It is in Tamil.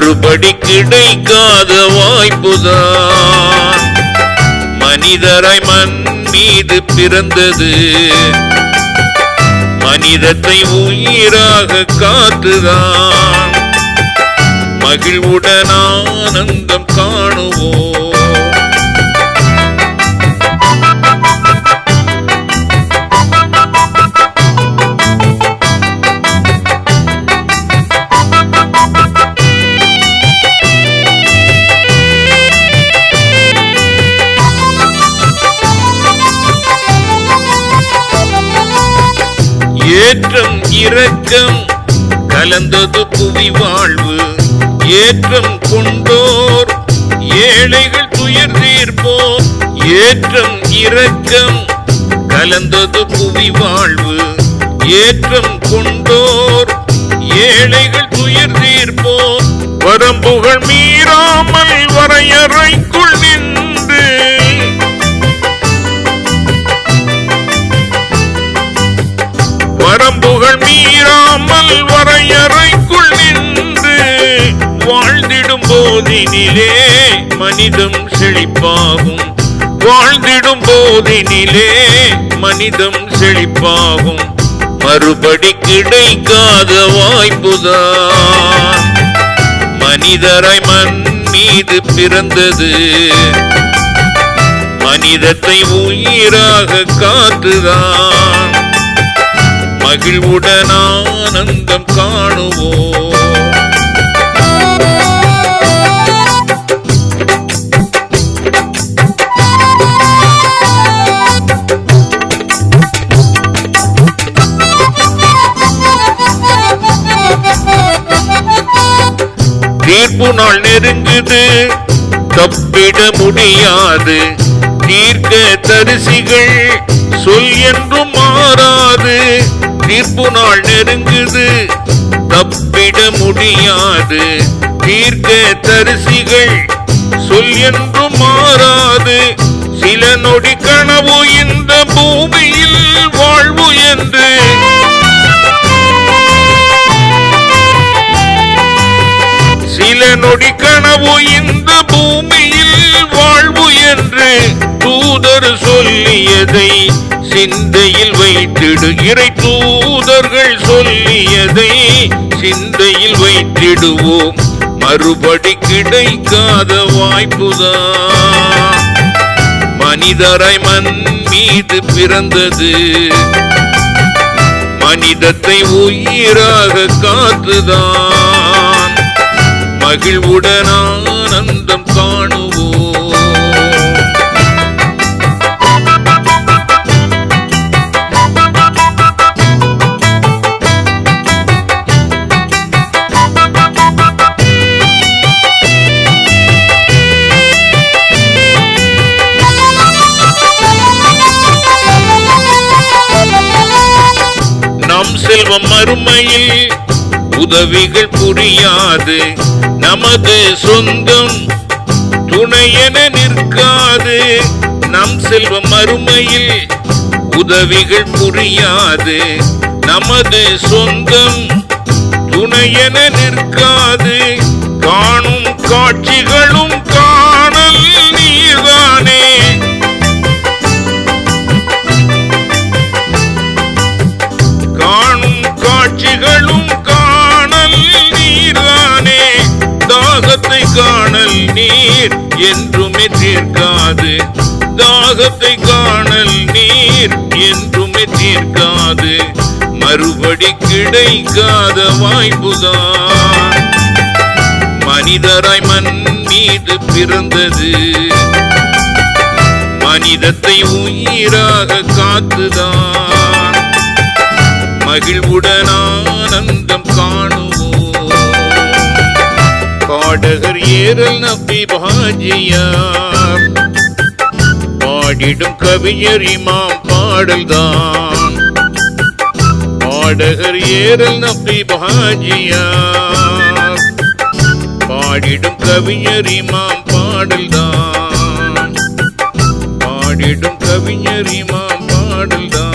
மறுபடி கிடைக்காத வாய்ப்புதான். மனிதராய் மண் மீது பிறந்தது. மனிதத்தை உயிராக காத்துதான். மகிழ்வுடன் ஆனந்தம் காணுவோம். ஏற்றம் இரக்கம். கலந்தது புவி வாழ்வு. ஏற்றம் கொண்டோர். ஏழைகள் துயர் தீர்ப்போம் ஏற்றம் இரக்கம். கலந்தது புவி வாழ்வு. ஏற்றம் கொண்டோர். ஏழைகள் துயர் தீர்ப்போம் வரம்புகள் மீறாமல் வரையறைக்குள் வரம்புகள் மீறாமல் வரையறைக்குள் நின்று வாழ்ந்திடும் போதினிலே மனிதம் செழிப்பாகும். வாழ்ந்திடும் போதினிலே மனிதம் செழிப்பாகும். மறுபடி கிடைக்காத வாய்ப்புதான் மனிதராய் மண் மீது பிறந்தது. மனிதத்தை உயிராக காத்துதான். மகிழ்வுடன் ஆனந்தம் காணுவோம். தீர்ப்பு நாள் நெருங்குது தப்பிட முடியாது. தீர்க்க தரிசிகள் சொல் என்றும் மாறாது. தீர்ப்பு நாள் நெருங்குது. தப்பிட முடியாது. தீர்க்க தரிசிகள் சொல் என்றும் மாறாது. சில நொடி கனவு இந்த பூமியில் வாழ்வு என்று. சில நொடி கனவு இந்த பூமியில் வாழ்வு என்று. தூதர் சொல்லியதை சிந்தையில் வைத்திடு. இறை தூதர்கள் சொல்லியதை சிந்தையில் வைத்திடுவோம். மறுபடி கிடைக்காத வாய்ப்புதான் மனிதராய் மண் மீது பிறந்தது. மனிதத்தை உயிராக காத்துதான். மகிழ்வுடன் ஆனந்தம் செல்வம் மறுமையில் உதவிகள் புரியாது. நமது சொந்தம் துணையென நிற்காது. நம் செல்வம் மறுமையில் உதவிகள் புரியாது. நமது சொந்தம் துணையென நிற்காது. காணும் காட்சிகளும் காணல் நீர் என்றுமே தீர்க்காது. தாகத்தை காணல் நீர் என்றுமே தீர்க்காது. மறுபடி கிடைக்காத வாய்ப்புதான். மனிதராய் மண் மீது பிறந்தது. மனிதத்தை உயிராக காத்துதான். மகிழ்வுடன் ஆனந்தம் காணுவோம். பாடகர் ஏறல் நம்பி பாஜியார். பாடிடும் கவிஞர் இமாம் பாடல்தான். பாடகர் ஏறல் நம்பி பாஜியார். பாடிடும் கவிஞர் இமாம் பாடல்தான். பாடிடும் கவிஞர் இமாம் பாடல்தான்.